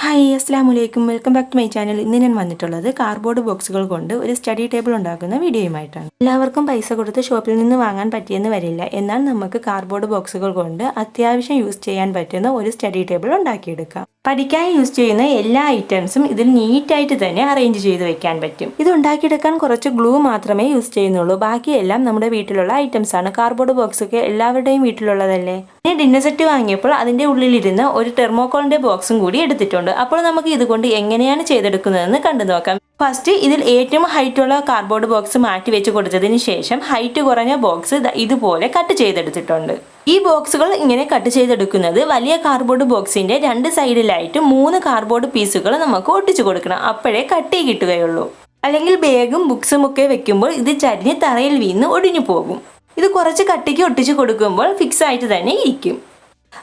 Hi അസ്സാം വലൈക്കും welcome back to my channel. ഇന്ന് ഞാൻ വന്നിട്ടുള്ളത് കാർഡ്ബോർഡ് ബോക്സുകൾ കൊണ്ട് ഒരു സ്റ്റഡി ടേബിൾ ഉണ്ടാക്കുന്ന വീഡിയോയുമായിട്ടാണ്. എല്ലാവർക്കും പൈസ കൊടുത്ത് ഷോപ്പിൽ നിന്ന് വാങ്ങാൻ പറ്റിയെന്ന് വരില്ല. എന്നാൽ നമുക്ക് കാർഡ്ബോർഡ് ബോക്സുകൾ കൊണ്ട് അത്യാവശ്യം യൂസ് ചെയ്യാൻ പറ്റുന്ന ഒരു സ്റ്റഡി ടേബിൾ ഉണ്ടാക്കിയെടുക്കാം. പഠിക്കാൻ യൂസ് ചെയ്യുന്ന എല്ലാ ഐറ്റംസും ഇതിൽ നീറ്റായിട്ട് തന്നെ അറേഞ്ച് ചെയ്ത് വെക്കാൻ പറ്റും. ഇത് ഉണ്ടാക്കിയെടുക്കാൻ കുറച്ച് ഗ്ലൂ മാത്രമേ യൂസ് ചെയ്യുന്നുള്ളൂ. ബാക്കിയെല്ലാം നമ്മുടെ വീട്ടിലുള്ള ഐറ്റംസ് ആണ്. കാർഡ്ബോർഡ് ബോക്സ് ഒക്കെ എല്ലാവരുടെയും വീട്ടിലുള്ളതല്ലേ? ഞാൻ ഡിന്നർ സെറ്റ് വാങ്ങിയപ്പോൾ അതിന്റെ ഉള്ളിലിരുന്ന് ഒരു ടെർമോകോളിന്റെ ബോക്സും കൂടി എടുത്തിട്ടുണ്ട്. അപ്പോൾ നമുക്ക് ഇതുകൊണ്ട് എങ്ങനെയാണ് ചെയ്തെടുക്കുന്നതെന്ന് കണ്ടു നോക്കാം. ഫസ്റ്റ് ഇതിൽ ഏറ്റവും ഹൈറ്റ് ഉള്ള കാർഡ്ബോർഡ് ബോക്സ് മാറ്റി വെച്ച് കൊടുത്തതിന് ശേഷം ഹൈറ്റ് കുറഞ്ഞ ബോക്സ് ഇതുപോലെ കട്ട് ചെയ്തെടുത്തിട്ടുണ്ട്. ഈ ബോക്സുകൾ ഇങ്ങനെ കട്ട് ചെയ്തെടുക്കുന്നത് വലിയ കാർഡ്ബോർഡ് ബോക്സിന്റെ രണ്ട് സൈഡിലായിട്ട് മൂന്ന് കാർഡ്ബോർഡ് പീസുകൾ നമുക്ക് ഒട്ടിച്ചു കൊടുക്കണം. അപ്പോഴേ കട്ടി കിട്ടുകയുള്ളൂ. അല്ലെങ്കിൽ ബാഗും ബുക്സും ഒക്കെ വെക്കുമ്പോൾ ഇത് ചരിഞ്ഞ് തറയിൽ വീണ് ഒടിഞ്ഞു പോകും. ഇത് കുറച്ച് കട്ടിക്ക് ഒട്ടിച്ചു കൊടുക്കുമ്പോൾ ഫിക്സ് ആയിട്ട് തന്നെ ഇരിക്കും.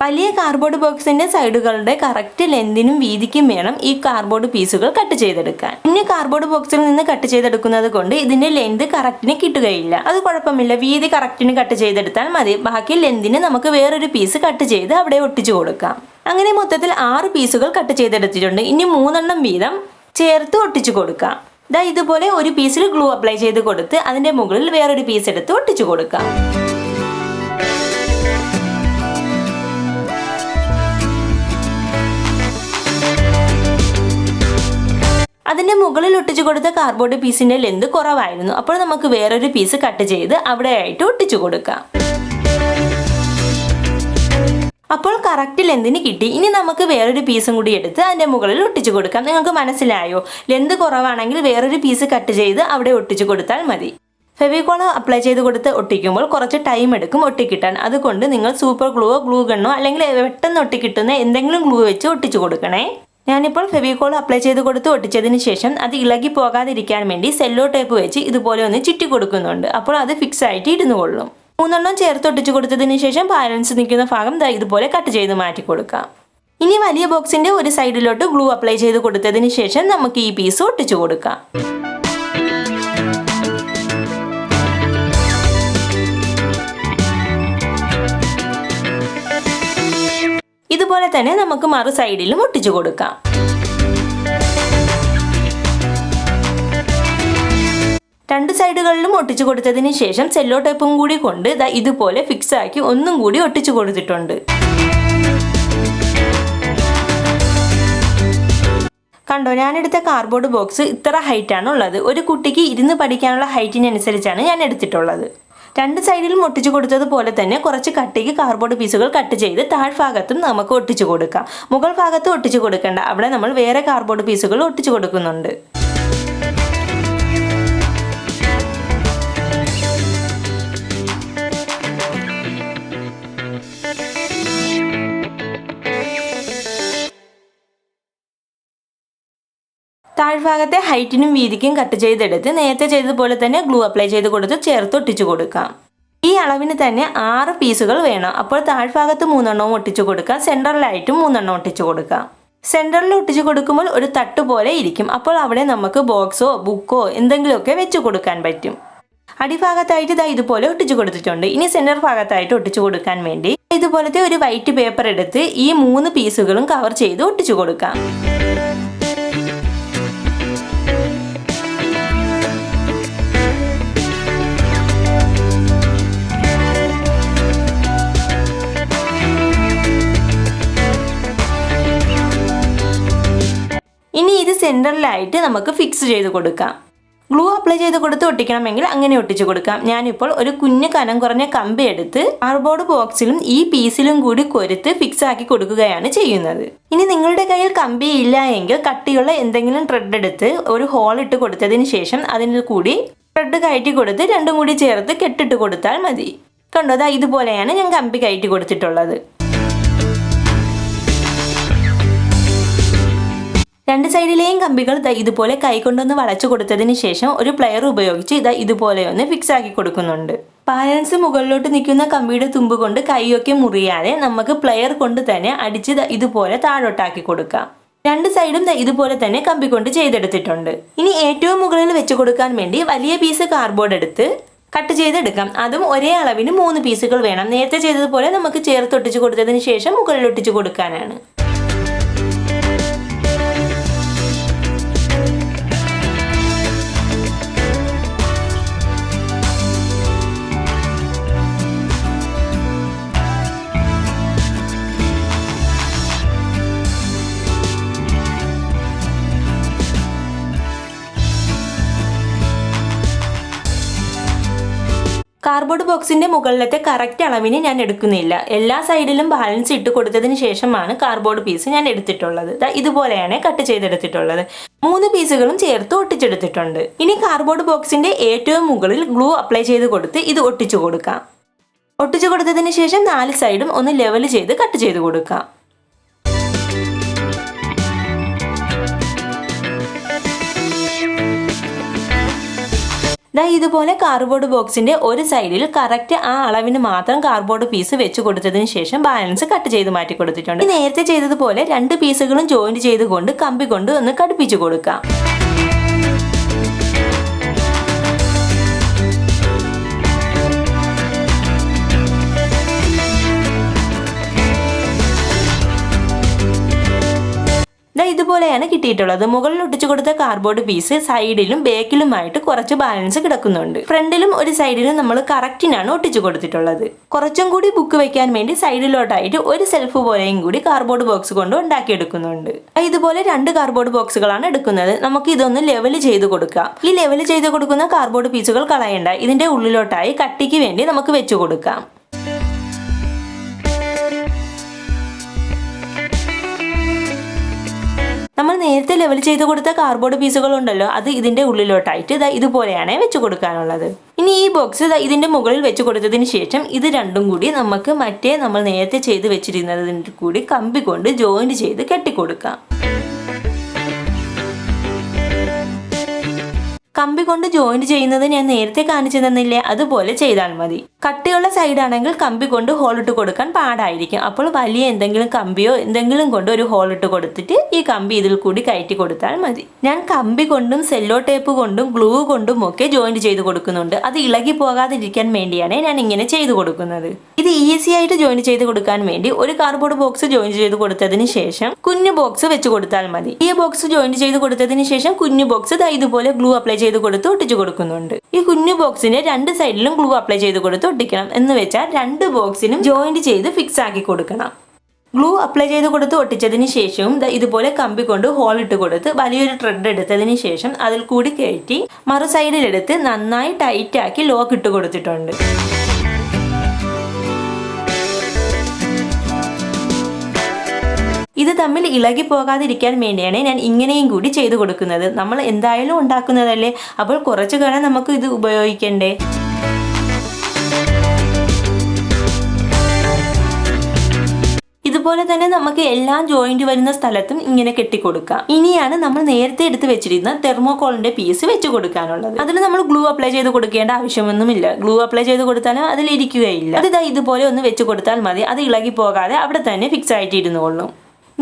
വലിയ കാർഡ്ബോർഡ് ബോക്സിന്റെ സൈഡുകളുടെ കറക്റ്റ് ലെന്തിനും വീതിക്കും വേണം ഈ കാർഡ്ബോർഡ് പീസുകൾ കട്ട് ചെയ്തെടുക്കാൻ. കുഞ്ഞു കാർഡ്ബോർഡ് ബോക്സിൽ നിന്ന് കട്ട് ചെയ്തെടുക്കുന്നത് കൊണ്ട് ഇതിന്റെ ലെന്ത് കറക്റ്റിന് കിട്ടുകയില്ല. അത് കുഴപ്പമില്ല. വീതി കറക്റ്റിന് കട്ട് ചെയ്തെടുത്താൽ മതി. ബാക്കി ലെന്തിന് നമുക്ക് വേറൊരു പീസ് കട്ട് ചെയ്ത് അവിടെ ഒട്ടിച്ചു കൊടുക്കാം. അങ്ങനെ മൊത്തത്തിൽ ആറ് പീസുകൾ കട്ട് ചെയ്തെടുത്തിട്ടുണ്ട്. ഇനി മൂന്നെണ്ണം വീതം ചേർത്ത് ഒട്ടിച്ചു കൊടുക്കാം. ദാ ഇതുപോലെ ഒരു പീസിൽ ഗ്ലൂ അപ്ലൈ ചെയ്ത് കൊടുത്ത് അതിന്റെ മുകളിൽ വേറൊരു പീസ് എടുത്ത് ഒട്ടിച്ചു കൊടുക്കാം. അതിന്റെ മുകളിൽ ഒട്ടിച്ചു കൊടുത്ത കാർഡ്ബോർഡ് പീസിന്റെ ലെന്ത് കുറവായിരുന്നു. അപ്പോൾ നമുക്ക് വേറൊരു പീസ് കട്ട് ചെയ്ത് അവിടെയായിട്ട് ഒട്ടിച്ചു കൊടുക്കാം. അപ്പോൾ കറക്റ്റ് ലെന്തിന് കിട്ടി. ഇനി നമുക്ക് വേറൊരു പീസും കൂടി എടുത്ത് അതിന്റെ മുകളിൽ ഒട്ടിച്ചു കൊടുക്കാം. നിങ്ങൾക്ക് മനസ്സിലായോ? ലെന്ത് കുറവാണെങ്കിൽ വേറൊരു പീസ് കട്ട് ചെയ്ത് അവിടെ ഒട്ടിച്ചു കൊടുത്താൽ മതി. ഫെവികോൾ അപ്ലൈ ചെയ്ത് കൊടുത്ത് ഒട്ടിക്കുമ്പോൾ കുറച്ച് ടൈം എടുക്കും ഒട്ടിക്കിട്ടാൻ. അതുകൊണ്ട് നിങ്ങൾ സൂപ്പർ ഗ്ലൂവോ ഗ്ലൂ ഗണ്ണോ അല്ലെങ്കിൽ പെട്ടെന്ന് ഒട്ടിക്കിട്ടുന്ന എന്തെങ്കിലും ഗ്ലൂ വെച്ച് ഒട്ടിച്ചു കൊടുക്കണേ. ഞാനിപ്പോൾ ഫെവിക്കോൾ അപ്ലൈ ചെയ്ത് കൊടുത്ത് ഒട്ടിച്ചതിന് ശേഷം അത് ഇളകി പോകാതിരിക്കാൻ വേണ്ടി സെല്ലോ ടേപ്പ് വെച്ച് ഇതുപോലെ ഒന്ന് ചുറ്റി കൊടുക്കുന്നുണ്ട്. അപ്പോൾ അത് ഫിക്സ് ആയിട്ട് ഇരുന്നു കൊള്ളും. മൂന്നെണ്ണം ചേർത്ത് ഒട്ടിച്ചു കൊടുത്തതിന് ശേഷം ബാലൻസ് നിൽക്കുന്ന ഭാഗം ഇതുപോലെ കട്ട് ചെയ്ത് മാറ്റി കൊടുക്കാം. ഇനി വലിയ ബോക്സിന്റെ ഒരു സൈഡിലോട്ട് ഗ്ലൂ അപ്ലൈ ചെയ്ത് കൊടുത്തതിന് ശേഷം നമുക്ക് ഈ പീസ് ഒട്ടിച്ചു കൊടുക്കാം. ഇതുപോലെ തന്നെ നമുക്ക് മറു സൈഡിലും ഒട്ടിച്ചു കൊടുക്കാം. രണ്ട് സൈഡുകളിലും ഒട്ടിച്ചു കൊടുത്തതിന് ശേഷം സെല്ലോ ടേപ്പും കൂടി കൊണ്ട് ഇതുപോലെ ഫിക്സ് ആക്കി ഒന്നും കൂടി ഒട്ടിച്ചു കൊടുത്തിട്ടുണ്ട്. കണ്ടോ ഞാനെടുത്ത കാർഡ്ബോർഡ് ബോക്സ് ഇത്ര ഹൈറ്റ് ആണ് ഉള്ളത് ഒരു കുട്ടിക്ക് ഇരുന്ന് പഠിക്കാനുള്ള ഹൈറ്റിനനുസരിച്ചാണ് ഞാൻ എടുത്തിട്ടുള്ളത്. രണ്ട് സൈഡിലും ഒട്ടിച്ചു കൊടുത്തതുപോലെ തന്നെ കുറച്ച് കട്ടിക്ക് കാർബോർഡ് പീസുകൾ കട്ട് ചെയ്ത് താഴ്ഭാഗത്തും നമുക്ക് ഒട്ടിച്ചു കൊടുക്കാം. മുകൾ ഭാഗത്ത് ഒട്ടിച്ചു കൊടുക്കേണ്ട. അവിടെ നമ്മൾ വേറെ കാർബോർഡ് പീസുകൾ ഒട്ടിച്ചു കൊടുക്കുന്നുണ്ട്. താഴ്ഭാഗത്തെ ഹൈറ്റിനും വീതിക്കും കട്ട് ചെയ്തെടുത്ത് നേരത്തെ ചെയ്തതുപോലെ തന്നെ ഗ്ലൂ അപ്ലൈ ചെയ്ത് കൊടുത്ത് ചേർത്ത് ഒട്ടിച്ചു കൊടുക്കാം. ഈ അളവിന് തന്നെ ആറ് പീസുകൾ വേണം. അപ്പോൾ താഴ്ഭാഗത്ത് മൂന്നെണ്ണവും ഒട്ടിച്ചു കൊടുക്കാം. സെന്ററിലായിട്ടും മൂന്നെണ്ണം ഒട്ടിച്ചു കൊടുക്കാം. സെന്ററിൽ ഒട്ടിച്ചു കൊടുക്കുമ്പോൾ ഒരു തട്ട് പോലെ ഇരിക്കും. അപ്പോൾ അവിടെ നമുക്ക് ബോക്സോ ബുക്കോ എന്തെങ്കിലുമൊക്കെ വെച്ചു കൊടുക്കാൻ പറ്റും. അടിഭാഗത്തായിട്ട് ഇതാ ഇതുപോലെ ഒട്ടിച്ചു കൊടുത്തിട്ടുണ്ട്. ഇനി സെന്റർ ഭാഗത്തായിട്ട് ഒട്ടിച്ചു കൊടുക്കാൻ വേണ്ടി ഇതുപോലത്തെ ഒരു വൈറ്റ് പേപ്പർ എടുത്ത് ഈ മൂന്ന് പീസുകളും കവർ ചെയ്ത് ഒട്ടിച്ചു കൊടുക്കാം. ഇനി ഇത് സെന്ററിലായിട്ട് നമുക്ക് ഫിക്സ് ചെയ്ത് കൊടുക്കാം. ഗ്ലൂ അപ്ലൈ ചെയ്ത് കൊടുത്ത് ഒട്ടിക്കണമെങ്കിൽ അങ്ങനെ ഒട്ടിച്ചു കൊടുക്കാം. ഞാനിപ്പോൾ ഒരു കുഞ്ഞു കനം കുറഞ്ഞ കമ്പി എടുത്ത് കാർഡ്ബോർഡ് ബോക്സിലും ഈ പീസിലും കൂടി കൊരുത്ത് ഫിക്സ് ആക്കി കൊടുക്കുകയാണ് ചെയ്യുന്നത്. ഇനി നിങ്ങളുടെ കയ്യിൽ കമ്പി ഇല്ല എങ്കിൽ കട്ടിയുള്ള എന്തെങ്കിലും ത്രെഡ് എടുത്ത് ഒരു ഹോൾ ഇട്ട് കൊടുത്തതിന് ശേഷം അതിന് കൂടി ത്രെഡ് കയറ്റി കൊടുത്ത് രണ്ടും കൂടി ചേർത്ത് കെട്ടിട്ട് കൊടുത്താൽ മതി. കണ്ടോ ഇതുപോലെയാണ് ഞാൻ കമ്പി കയറ്റി കൊടുത്തിട്ടുള്ളത്. രണ്ട് സൈഡിലെയും കമ്പികൾ ഇതുപോലെ കൈകൊണ്ടൊന്ന് വളച്ചു കൊടുത്തതിന് ശേഷം ഒരു പ്ലെയർ ഉപയോഗിച്ച് ഇതാ ഇതുപോലെ ഒന്ന് ഫിക്സ് ആക്കി കൊടുക്കുന്നുണ്ട്. ബാലൻസ് മുകളിലോട്ട് നിൽക്കുന്ന കമ്പിയുടെ തുമ്പ് കൊണ്ട് കൈയൊക്കെ മുറിയാതെ നമുക്ക് പ്ലെയർ കൊണ്ട് തന്നെ അടിച്ച് ഇതുപോലെ താഴോട്ടാക്കി കൊടുക്കാം. രണ്ട് സൈഡും ഇതുപോലെ തന്നെ കമ്പി കൊണ്ട് ചെയ്തെടുത്തിട്ടുണ്ട്. ഇനി ഏറ്റവും മുകളിൽ വെച്ച് കൊടുക്കാൻ വേണ്ടി വലിയ പീസ് കാർഡ്ബോർഡ് എടുത്ത് കട്ട് ചെയ്തെടുക്കാം. അതും ഒരേ അളവിന് മൂന്ന് പീസുകൾ വേണം. നേരത്തെ ചെയ്തതുപോലെ നമുക്ക് ചേർത്തൊട്ടിച്ച് കൊടുത്തതിന് ശേഷം മുകളിൽ ഒട്ടിച്ച് കൊടുക്കാനാണ്. കാർഡ്ബോർഡ് ബോക്സിന്റെ മുകളിലത്തെ കറക്റ്റ് അളവിന് ഞാൻ എടുക്കുന്നില്ല. എല്ലാ സൈഡിലും ബാലൻസ് ഇട്ട് കൊടുത്തതിന് ശേഷമാണ് കാർഡ്ബോർഡ് പീസ് ഞാൻ എടുത്തിട്ടുള്ളത്. ഇതുപോലെയാണ് കട്ട് ചെയ്തെടുത്തിട്ടുള്ളത്. മൂന്ന് പീസുകളും ചേർത്ത് ഒട്ടിച്ചെടുത്തിട്ടുണ്ട്. ഇനി കാർഡ്ബോർഡ് ബോക്സിന്റെ ഏറ്റവും മുകളിൽ ഗ്ലൂ അപ്ലൈ ചെയ്ത് കൊടുത്ത് ഇത് ഒട്ടിച്ചു കൊടുക്കാം. ഒട്ടിച്ചു കൊടുത്തതിന് ശേഷം നാല് സൈഡും ഒന്ന് ലെവൽ ചെയ്ത് കട്ട് ചെയ്ത് കൊടുക്കാം. ദാ ഇതുപോലെ കാർഡ്ബോർഡ് ബോക്സിന്റെ ഒരു സൈഡിൽ കറക്റ്റ് ആ അളവിന് മാത്രം കാർഡ്ബോർഡ് പീസ് വെച്ച് കൊടുത്തതിന് ശേഷം ബാലൻസ് കട്ട് ചെയ്ത് മാറ്റി കൊടുത്തിട്ടുണ്ട്. നേരത്തെ ചെയ്തതുപോലെ രണ്ട് പീസുകളും ജോയിന്റ് ചെയ്തുകൊണ്ട് കമ്പി കൊണ്ട് ഒന്ന് കടുപ്പിച്ചു കൊടുക്കാം. ദാ ഇതുപോലെയാണ് കിട്ടിയിട്ടുള്ളത്. മുകളിൽ ഒട്ടിച്ചു കൊടുത്ത കാർഡ്ബോർഡ് പീസ് സൈഡിലും ബാക്കിലുമായിട്ട് കുറച്ച് ബാലൻസ് കിടക്കുന്നുണ്ട്. ഫ്രണ്ടിലും ഒരു സൈഡിലും നമ്മൾ കറക്റ്റിനാണ് ഒട്ടിച്ചു കൊടുത്തിട്ടുള്ളത്. കുറച്ചും കൂടി ബുക്ക് വെക്കാൻ വേണ്ടി സൈഡിലോട്ടായിട്ട് ഒരു സെൽഫ് പോലെയും കൂടി കാർഡ്ബോർഡ് ബോക്സ് കൊണ്ട് ഉണ്ടാക്കിയെടുക്കുന്നുണ്ട്. ഇതുപോലെ രണ്ട് കാർഡ്ബോർഡ് ബോക്സുകളാണ് എടുക്കുന്നത്. നമുക്ക് ഇതൊന്ന് ലെവൽ ചെയ്ത് കൊടുക്കാം. ഈ ലെവൽ ചെയ്ത് കൊടുക്കുന്ന കാർഡ്ബോർഡ് പീസുകൾ കളയണ്ട. ഇതിന്റെ ഉള്ളിലോട്ടായി കട്ടിക്ക് വേണ്ടി നമുക്ക് വെച്ചു കൊടുക്കാം. നമ്മൾ നേരത്തെ ലെവൽ ചെയ്ത് കൊടുത്ത കാർഡ്ബോർഡ് പീസുകൾ ഉണ്ടല്ലോ അത് ഇതിന്റെ ഉള്ളിലോട്ടായിട്ട് ഇതാ ഇതുപോലെയാണ് വെച്ച് കൊടുക്കാനുള്ളത്. ഇനി ഈ ബോക്സ് ഇതാ ഇതിന്റെ മുകളിൽ വെച്ച് കൊടുത്തതിന് ശേഷം ഇത് രണ്ടും കൂടി നമുക്ക് മറ്റേ നമ്മൾ നേരത്തെ ചെയ്ത് വെച്ചിരുന്നതിന്റെ കൂടി കമ്പി കൊണ്ട് ജോയിന്റ് ചെയ്ത് കെട്ടിക്കൊടുക്കാം. കമ്പി കൊണ്ട് ജോയിന്റ് ചെയ്യുന്നത് ഞാൻ നേരത്തെ കാണിച്ചു തന്നില്ലേ? അതുപോലെ ചെയ്താൽ മതി. കട്ടിയുള്ള സൈഡാണെങ്കിൽ കമ്പി കൊണ്ട് ഹോൾ ഇട്ട് കൊടുക്കാൻ പാടായിരിക്കും. അപ്പോൾ വലിയ എന്തെങ്കിലും കമ്പിയോ എന്തെങ്കിലും കൊണ്ട് ഒരു ഹോൾ ഇട്ട് കൊടുത്തിട്ട് ഈ കമ്പി ഇതിൽ കൂടി കയറ്റി കൊടുത്താൽ മതി. ഞാൻ കമ്പി കൊണ്ടും സെല്ലോ ടേപ്പ് കൊണ്ടും ഗ്ലൂ കൊണ്ടും ഒക്കെ ജോയിന്റ് ചെയ്ത് കൊടുക്കുന്നുണ്ട്. അത് ഇളകി പോകാതിരിക്കാൻ വേണ്ടിയാണ് ഞാൻ ഇങ്ങനെ ചെയ്തു കൊടുക്കുന്നത്. ഇത് ഈസി ആയിട്ട് ജോയിൻ ചെയ്ത് കൊടുക്കാൻ വേണ്ടി ഒരു കാർഡ്ബോർഡ് ബോക്സ് ജോയിൻ ചെയ്ത് കൊടുത്തതിന് ശേഷം കുഞ്ഞു ബോക്സ് വെച്ച് കൊടുത്താൽ മതി. ഈ ബോക്സ് ജോയിൻ ചെയ്ത് കൊടുത്തതിന് ശേഷം കുഞ്ഞു ബോക്സ് ഇതുപോലെ ഗ്ലൂ അപ്ലൈ കൊടുത്ത് ഒട്ടിച്ചു കൊടുക്കുന്നുണ്ട്. ഈ കുഞ്ഞു ബോക്സിന്റെ രണ്ട് സൈഡിലും ഗ്ലൂ അപ്ലൈ ചെയ്ത് കൊടുത്ത് ഒട്ടിക്കണം. എന്ന് വെച്ചാൽ രണ്ട് ബോക്സിനും ജോയിന്റ് ചെയ്ത് ഫിക്സ് ആക്കി കൊടുക്കണം. ഗ്ലൂ അപ്ലൈ ചെയ്ത് കൊടുത്ത് ഒട്ടിച്ചതിന് ശേഷവും ഇതുപോലെ കമ്പി കൊണ്ട് ഹോൾ ഇട്ട് കൊടുത്ത് വലിയൊരു ത്രെഡ് എടുത്തതിന് ശേഷം അതിൽ കൂടി കയറ്റി മറു സൈഡിലെടുത്ത് നന്നായി ടൈറ്റ് ആക്കി ലോക്ക് ഇട്ട് കൊടുത്തിട്ടുണ്ട്. ഇത് തമ്മിൽ ഇളകി പോകാതിരിക്കാൻ വേണ്ടിയാണ് ഞാൻ ഇങ്ങനെയും കൂടി ചെയ്തു കൊടുക്കുന്നത്. നമ്മൾ എന്തായാലും ഉണ്ടാക്കുന്നതല്ലേ? അപ്പോൾ കുറച്ചു കാലം നമുക്ക് ഇത് ഉപയോഗിക്കണ്ടേ? ഇതുപോലെ തന്നെ നമുക്ക് എല്ലാം ജോയിന്റ് വരുന്ന സ്ഥലത്തും ഇങ്ങനെ കെട്ടിക്കൊടുക്കാം. ഇനിയാണ് നമ്മൾ നേരത്തെ എടുത്ത് വെച്ചിരുന്ന തെർമോകോളിന്റെ പീസ് വെച്ച് കൊടുക്കാനുള്ളത്. അതിൽ നമ്മൾ ഗ്ലൂ അപ്ലൈ ചെയ്ത് കൊടുക്കേണ്ട ആവശ്യമൊന്നുമില്ല. ഗ്ലൂ അപ്ലൈ ചെയ്ത് കൊടുത്താലും അതിൽ ഇരിക്കുകയില്ല അത് ഇതുപോലെ ഒന്ന് വെച്ച് കൊടുത്താൽ മതി. അത് ഇളകി പോകാതെ അവിടെ തന്നെ ഫിക്സ് ആയിട്ട് ഇരുന്നുകൊള്ളും.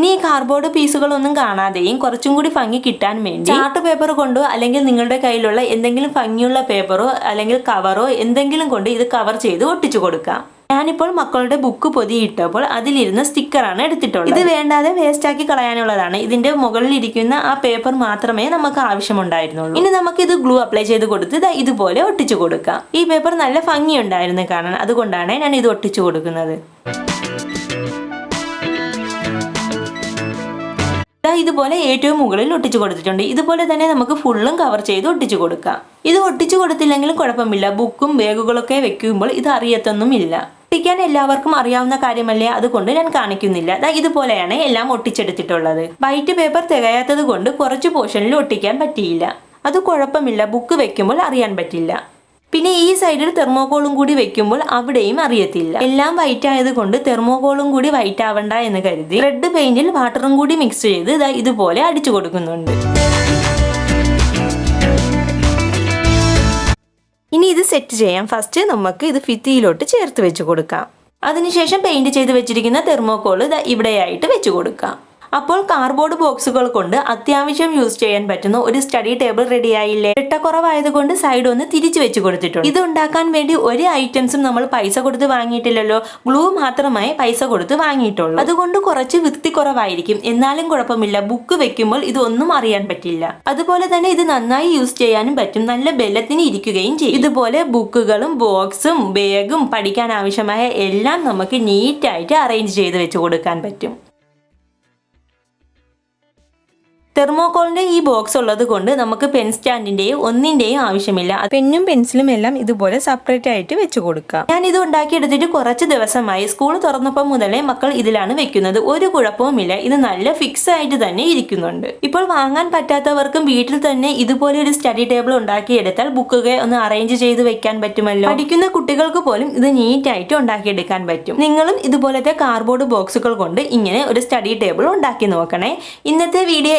ഈ കാർഡ്ബോർഡ് പീസുകളൊന്നും കാണാതെയും കുറച്ചും കൂടി ഭംഗി കിട്ടാൻ വേണ്ടി ചാർട്ട് പേപ്പർ കൊണ്ടോ അല്ലെങ്കിൽ നിങ്ങളുടെ കയ്യിലുള്ള എന്തെങ്കിലും ഭംഗിയുള്ള പേപ്പറോ അല്ലെങ്കിൽ കവറോ എന്തെങ്കിലും കൊണ്ട് ഇത് കവർ ചെയ്ത് ഒട്ടിച്ചു കൊടുക്കാം. ഞാനിപ്പോൾ മക്കളുടെ ബുക്ക് പൊതിയിട്ടപ്പോൾ അതിലിരുന്ന സ്റ്റിക്കറാണ് എടുത്തിട്ടുള്ളത്. ഇത് വേണ്ടാതെ വേസ്റ്റാക്കി കളയാനുള്ളതാണ്. ഇതിന്റെ മുകളിൽ ഇരിക്കുന്ന ആ പേപ്പർ മാത്രമേ നമുക്ക് ആവശ്യമുണ്ടായിരുന്നുള്ളൂ. ഇനി നമുക്ക് ഇത് ഗ്ലൂ അപ്ലൈ ചെയ്ത് കൊടുത്ത് ഇതുപോലെ ഒട്ടിച്ചു കൊടുക്കാം. ഈ പേപ്പർ നല്ല ഭംഗിയുണ്ടായിരുന്നു കാണാൻ. അതുകൊണ്ടാണ് ഞാൻ ഇത് ഒട്ടിച്ചു കൊടുക്കുന്നത്. ഇതുപോലെ ഏറ്റവും മുകളിൽ ഒട്ടിച്ചു കൊടുത്തിട്ടുണ്ട്. ഇതുപോലെ തന്നെ നമുക്ക് ഫുള്ളും കവർ ചെയ്ത് ഒട്ടിച്ചു കൊടുക്കാം. ഇത് ഒട്ടിച്ചു കൊടുത്തില്ലെങ്കിലും കുഴപ്പമില്ല. ബുക്കും ബാഗുകളൊക്കെ വെക്കുമ്പോൾ ഇത് അറിയത്തൊന്നുമില്ല. ഒട്ടിക്കാൻ എല്ലാവർക്കും അറിയാവുന്ന കാര്യമല്ലേ? അതുകൊണ്ട് ഞാൻ കാണിക്കുന്നില്ല. ദാ ഇതുപോലെയാണ് എല്ലാം ഒട്ടിച്ചെടുത്തിട്ടുള്ളത്. വൈറ്റ് പേപ്പർ തികയാത്തത് കൊണ്ട് കുറച്ച് പോർഷനിൽ ഒട്ടിക്കാൻ പറ്റിയില്ല. അത് കുഴപ്പമില്ല. ബുക്ക് വെക്കുമ്പോൾ അറിയാൻ പറ്റില്ല. പിന്നെ ഈ സൈഡിൽ തെർമോകോളും കൂടി വെക്കുമ്പോൾ അവിടെയും അറിയത്തില്ല. എല്ലാം വൈറ്റ് ആയതുകൊണ്ട് തെർമോകോളും കൂടി വൈറ്റ് ആവണ്ട എന്ന് കരുതി റെഡ് പെയിന്റിൽ വാട്ടറും കൂടി മിക്സ് ചെയ്ത് ഇതുപോലെ അടിച്ചു കൊടുക്കുന്നുണ്ട്. ഇനി ഇത് സെറ്റ് ചെയ്യാം. ഫസ്റ്റ് നമുക്ക് ഇത് ഫിത്തിയിലോട്ട് ചേർത്ത് വെച്ച് കൊടുക്കാം. അതിനുശേഷം പെയിന്റ് ചെയ്ത് വെച്ചിരിക്കുന്ന തെർമോകോൾ ദാ ഇവിടെയായിട്ട് വെച്ച് കൊടുക്കാം. അപ്പോൾ കാർഡ്ബോർഡ് ബോക്സുകൾ കൊണ്ട് അത്യാവശ്യം യൂസ് ചെയ്യാൻ പറ്റുന്ന ഒരു സ്റ്റഡി ടേബിൾ റെഡി ആയില്ലേ? ഇട്ടക്കുറവായതുകൊണ്ട് സൈഡ് ഒന്ന് തിരിച്ചു വെച്ച് കൊടുത്തിട്ടുണ്ട്. ഇത് ഉണ്ടാക്കാൻ വേണ്ടി ഒരു ഐറ്റംസും നമ്മൾ പൈസ കൊടുത്ത് വാങ്ങിയിട്ടില്ലല്ലോ. ഗ്ലൂ മാത്രമായി പൈസ കൊടുത്ത് വാങ്ങിയിട്ടുള്ളൂ. അതുകൊണ്ട് കുറച്ച് വൃത്തി കുറവായിരിക്കും എന്നാലും കുഴപ്പമില്ല. ബുക്ക് വെക്കുമ്പോൾ ഇതൊന്നും അറിയാൻ പറ്റില്ല. അതുപോലെ തന്നെ ഇത് നന്നായി യൂസ് ചെയ്യാനും പറ്റും. നല്ല ബലത്തിന് ഇരിക്കുകയും ചെയ്യും. ഇതുപോലെ ബുക്കുകളും ബോക്സും ബാഗും പഠിക്കാൻ ആവശ്യമായ എല്ലാം നമുക്ക് നീറ്റായിട്ട് അറേഞ്ച് ചെയ്ത് വെച്ച് കൊടുക്കാൻ പറ്റും. തെർമോകോളിന്റെ ഈ ബോക്സ് ഉള്ളത് കൊണ്ട് നമുക്ക് പെൻ സ്റ്റാൻഡിന്റെയും ഒന്നിന്റെയും ആവശ്യമില്ല. പെന്നും പെൻസിലും എല്ലാം ഇതുപോലെ സെപ്പറേറ്റ് ആയിട്ട് വെച്ച് കൊടുക്കാം. ഞാൻ ഇത് ഉണ്ടാക്കിയെടുത്തിട്ട് കുറച്ച് ദിവസമായി സ്കൂൾ തുറന്നപ്പോൾ മുതലേ മക്കൾ ഇതിലാണ് വെക്കുന്നത്. ഒരു കുഴപ്പവുമില്ല. ഇത് നല്ല ഫിക്സ് ആയിട്ട് തന്നെ ഇരിക്കുന്നുണ്ട്. ഇപ്പോൾ വാങ്ങാൻ പറ്റാത്തവർക്കും വീട്ടിൽ തന്നെ ഇതുപോലെ ഒരു സ്റ്റഡി ടേബിൾ ഉണ്ടാക്കിയെടുത്താൽ ബുക്കുകൾ ഒന്ന് അറേഞ്ച് ചെയ്ത് വെക്കാൻ പറ്റുമല്ലോ? പഠിക്കുന്ന കുട്ടികൾക്ക് പോലും ഇത് നീറ്റ് ആയിട്ട് ഉണ്ടാക്കിയെടുക്കാൻ പറ്റും. നിങ്ങളും ഇതുപോലത്തെ കാർഡ്ബോർഡ് ബോക്സുകൾ കൊണ്ട് ഇങ്ങനെ ഒരു സ്റ്റഡി ടേബിൾ ഉണ്ടാക്കി നോക്കണേ. ഇന്നത്തെ വീഡിയോ